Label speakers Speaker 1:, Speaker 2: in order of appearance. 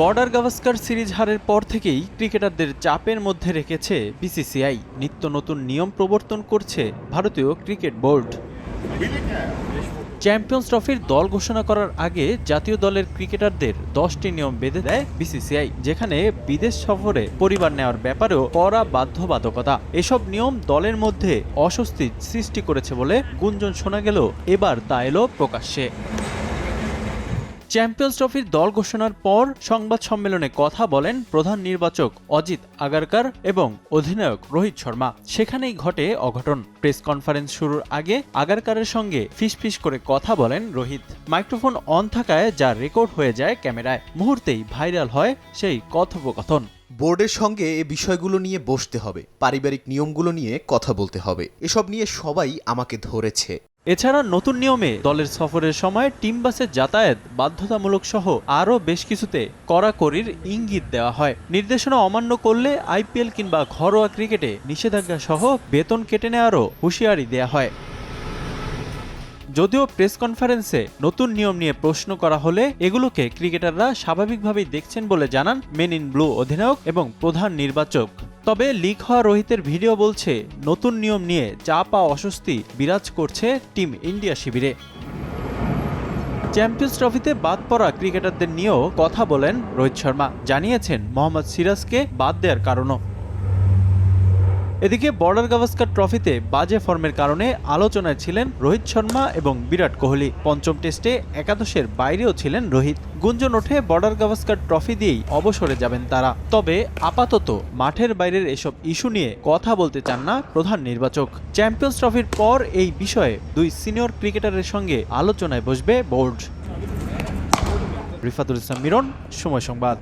Speaker 1: Border Gavaskar series হারের পর থেকেই ক্রিকেটারদের চাপের মধ্যে রেখেছে বিসিসিআই। নিত্য নতুন নিয়ম প্রবর্তন করছে ভারতীয় ক্রিকেট বোর্ড। চ্যাম্পিয়ন্স ট্রফির দল ঘোষণা করার আগে জাতীয় দলের ক্রিকেটারদের দশটি নিয়ম বেঁধে দেয় বিসিসিআই, যেখানে বিদেশ সফরে পরিবার নেওয়ার ব্যাপারেও কড়া বাধ্যবাধকতা। এসব নিয়ম দলের মধ্যে অস্বস্তি সৃষ্টি করেছে বলে গুঞ্জন শোনা গেল। এবার তা এলো প্রকাশ্যে। চ্যাম্পিয়ন্স ট্রফির দল ঘোষণার পর সংবাদ সম্মেলনে কথা বলেন প্রধান নির্বাচক অজিত আগারকার এবং অধিনায়ক রোহিত শর্মা। সেখানেই ঘটে অঘটন। প্রেস কনফারেন্স শুরুর আগে আগারকারের সঙ্গে ফিসফিস করে কথা বলেন রোহিত। মাইক্রোফোন অন থাকায় যা রেকর্ড হয়ে যায় ক্যামেরায়, মুহূর্তেই ভাইরাল হয় সেই কথোপকথন।
Speaker 2: বোর্ডের সঙ্গে এ বিষয়গুলো নিয়ে বসতে হবে, পারিবারিক নিয়মগুলো নিয়ে কথা বলতে হবে। এসব নিয়ে সবাই আমাকে ধরেছে।
Speaker 1: এছাড়া নতুন নিয়মে দলের সফরের সময় টিম বাসে যাতায়াত বাধ্যতামূলক সহ আরও বেশ কিছুতে কড়াকড়ির ইঙ্গিত দেওয়া হয়। নির্দেশনা অমান্য করলে আইপিএল কিংবা ঘরোয়া ক্রিকেটে নিষেধাজ্ঞা সহ বেতন কেটে নেওয়ারও হুঁশিয়ারি দেওয়া হয়। যদিও প্রেস কনফারেন্সে নতুন নিয়ম নিয়ে প্রশ্ন করা হলে এগুলোকে ক্রিকেটাররা স্বাভাবিকভাবেই দেখছেন বলে জানান মেন ইন ব্লু অধিনায়ক এবং প্রধান নির্বাচক। তবে লিক হওয়া রোহিতের ভিডিও বলছে, নতুন নিয়ম নিয়ে যা পা অস্বস্তি বিরাজ করছে টিম ইন্ডিয়া শিবিরে। চ্যাম্পিয়ন্স ট্রফিতে বাদ পড়া ক্রিকেটারদের নিয়েও কথা বলেন রোহিত শর্মা। জানিয়েছেন, মোহাম্মদ সিরাজকে বাদ দেওয়ার কারণও। এদিকে বর্ডার গাভাস্কার ট্রফিতে বাজে ফর্মের কারণে আলোচনায় ছিলেন রোহিত শর্মা এবং বিরাট কোহলি। পঞ্চম টেস্টে একাদশের বাইরেও ছিলেন রোহিত। গুঞ্জন ওঠে বর্ডার গাভাস্কার ট্রফি দিয়েই অবসরে যাবেন তারা। তবে আপাতত মাঠের বাইরের এসব ইস্যু নিয়ে কথা বলতে চান না প্রধান নির্বাচক। চ্যাম্পিয়ন্স ট্রফির পর এই বিষয়ে দুই সিনিয়র ক্রিকেটারের সঙ্গে আলোচনায় বসবে বোর্ড। রিফাতুল ইসলাম মিরন, সময় সংবাদ।